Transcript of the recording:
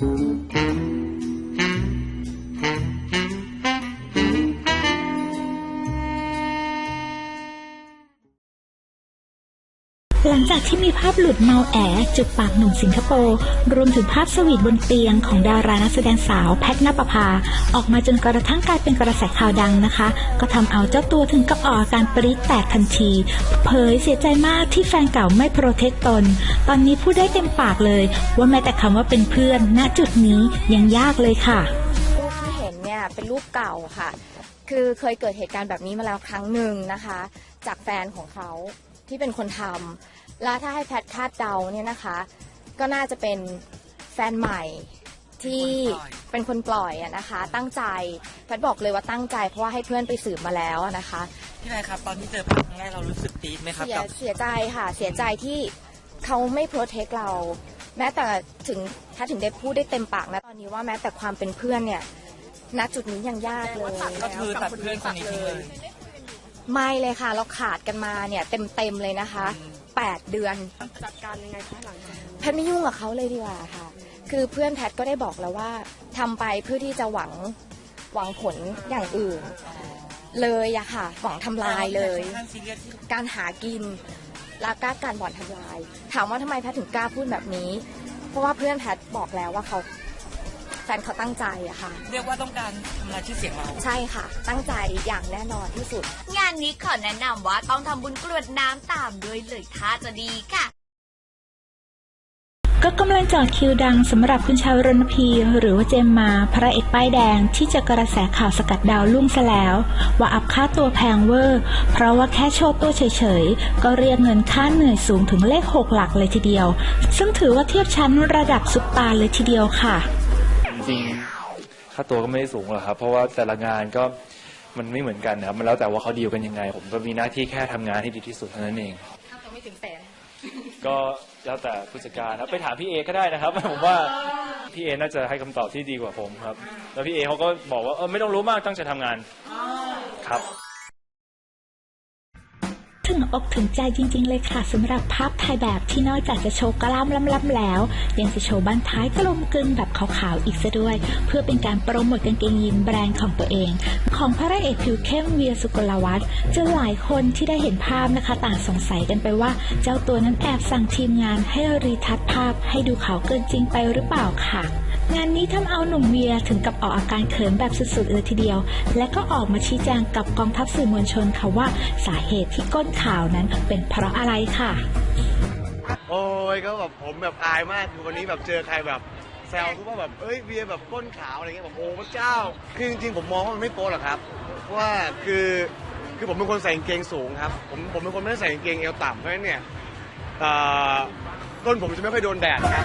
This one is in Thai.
Mm-hmm. หลังจากที่มีภาพหลุดเมาแอจุดปากหนุ่มสิงคโปร์รวมถึงภาพสวีทบนเตียงของดารานักแสดงสาวแพทนปภา ออกมาจนกระทั่งกลายเป็นกระแสข่าวดังนะคะ ก็ทำเอาเจ้าตัวถึงกับออกอาการปริแตกทันที เผยเสียใจมากที่แฟนเก่าไม่โปรเทคตน ตอนนี้พูดได้เต็มปากเลย ว่าแม้แต่คำว่าเป็นเพื่อนณจุดนี้ยังยากเลยค่ะรูปที่เห็นเนี่ยเป็นรูปเก่าค่ะ คือเคยเกิดเหตุการณ์แบบนี้มาแล้วครั้งหนึ่งนะคะ จากแฟนของเขา ที่เป็นคนทำแล้วถ้าให้แพทคาดเดาเนี่ยนะคะ ก็น่าจะเป็นแฟนใหม่ที่เป็นคนปล่อยอะนะคะ ตั้งใจแพทบอกเลยว่าตั้งใจเพราะว่าให้เพื่อนไปสืบมาแล้วอะนะคะพี่นายครับตอนที่เจอภาพครั้งแรกเรารู้สึกตีดไหมครับเสียกับเสียใจค่ะเสียใจที่เขาไม่โปรเทคเรา แม้แต่ถึงถ้าถึงได้พูดได้เต็มปากนะตอนนี้ว่าแม้แต่ความเป็นเพื่อนเนี่ยณจุดนี้ยังยากเลยก็คือตัดเพื่อนคนนี้ทิ้งเลย ไม่เลยค่ะ เราขาดกันมาเนี่ยเต็มเต็มๆเลยนะคะ 8 เดือน จัดการยังไงคะหลังจากนั้นแพทย์ไม่ยุ่งกับเขาเลยดีกว่าค่ะ คือเพื่อนแพทย์ก็ได้บอกแล้วว่าทำไปเพื่อที่จะหวังหวังผลอย่างอื่น เลยอะค่ะ หวังทำลายเลยค่อนข้างซีเรียสที่การหากินแล้วกล้าการบ่อนทำลาย ถามว่าทำไมแพทย์ถึงกล้าพูดแบบนี้ เพราะว่าเพื่อนแพทย์บอกแล้วว่าเขาแฟนเขาตั้งใจอะค่ะ เรียกว่าต้องการทำลายชื่อเสียงเรา ใช่ค่ะ ตั้งใจอย่างแน่นอนที่สุด งานนี้ขอแนะนำว่าต้องทำบุญกรวดน้ำตามด้วยเลยถ้าจะดีค่ะ ก็กำลังจอดคิวดังสำหรับคุณชาวรณพี หรือว่าเจมมา พระเอกป้ายแดงที่จะกระแสข่าวสกัดดาวลุ่งซะแล้ว ว่าอัพค่าตัวแพงเวอร์ เพราะว่าแค่โชว์ตัวเฉยๆ ก็เรียกเงินค่าเหนื่อยสูงถึงเลขหกหลักเลยทีเดียว ซึ่งถือว่าเทียบชั้นระดับซุปตาร์เลยทีเดียวค่ะ จริงๆค่าตัวก็ไม่ได้สูงหรอกครับ เพราะว่าแต่ละงานก็มันไม่เหมือนกันนะครับมันแล้วแต่ว่าเขาดีลกันยังไง ผมก็มีหน้าที่แค่ทำงานให้ดีที่สุดเท่านั้นเอง ถ้าจะไม่ถึงแสน ก็แล้วแต่ผู้จัดการครับไปถามพี่เอก็ได้นะครับ ผมว่าพี่เอน่าจะให้คำตอบที่ดีกว่าผมครับ แล้วพี่เอเขาก็บอกว่าเออไม่ต้องรู้มากตั้งใจทำงานครับถึง อกถึงใจจริง ๆ เลยค่ะสำหรับภาพถ่ายแบบที่นอกจากจะโชว์กล้ามล้ำๆแล้ว ยังจะโชว์บ้านท้ายกลมกลึงแบบขาวๆอีกซะด้วย เพื่อเป็นการโปรโมทกางเกงยีนแบรนด์ของตัวเอง ของพระเอกผิวเข้มเวียสุกลวัฒน์จนหลายคนที่ได้เห็นภาพนะคะ ต่างสงสัยกันไปว่า เจ้าตัวนั้นแอบสั่งทีมงานให้รีทัชภาพให้ดูขาวเกินจริงไปหรือเปล่าค่ะ งานนี้ทำเอาหนุ่มเวียถึงกับออกอาการเขินแบบสุดๆเลยทีเดียว และก็ออกมาชี้แจงกับกองทัพสื่อมวลชนค่ะว่าสาเหตุที่ก้นข่าวนั้นเป็นเพราะอะไรค่ะ โอ้ยก็แบบผมแบบอายมากคือวันนี้แบบเจอใครแบบแซวทุกว่าแบบเอ้ยเบียแบบก้นขาวอะไรเงี้ยผมโอ้พระเจ้า คือจริงๆผมมองว่ามันไม่โป๊หรอกครับเพราะว่าคือคือผมเป็นคนใส่กางเกงสูงครับผมผมเป็นคนไม่ได้ใส่กางเกงเอวต่ำเพราะฉะนั้นเนี่ยเอ่อก้นผมจะไม่ค่อยโดนแดดครับ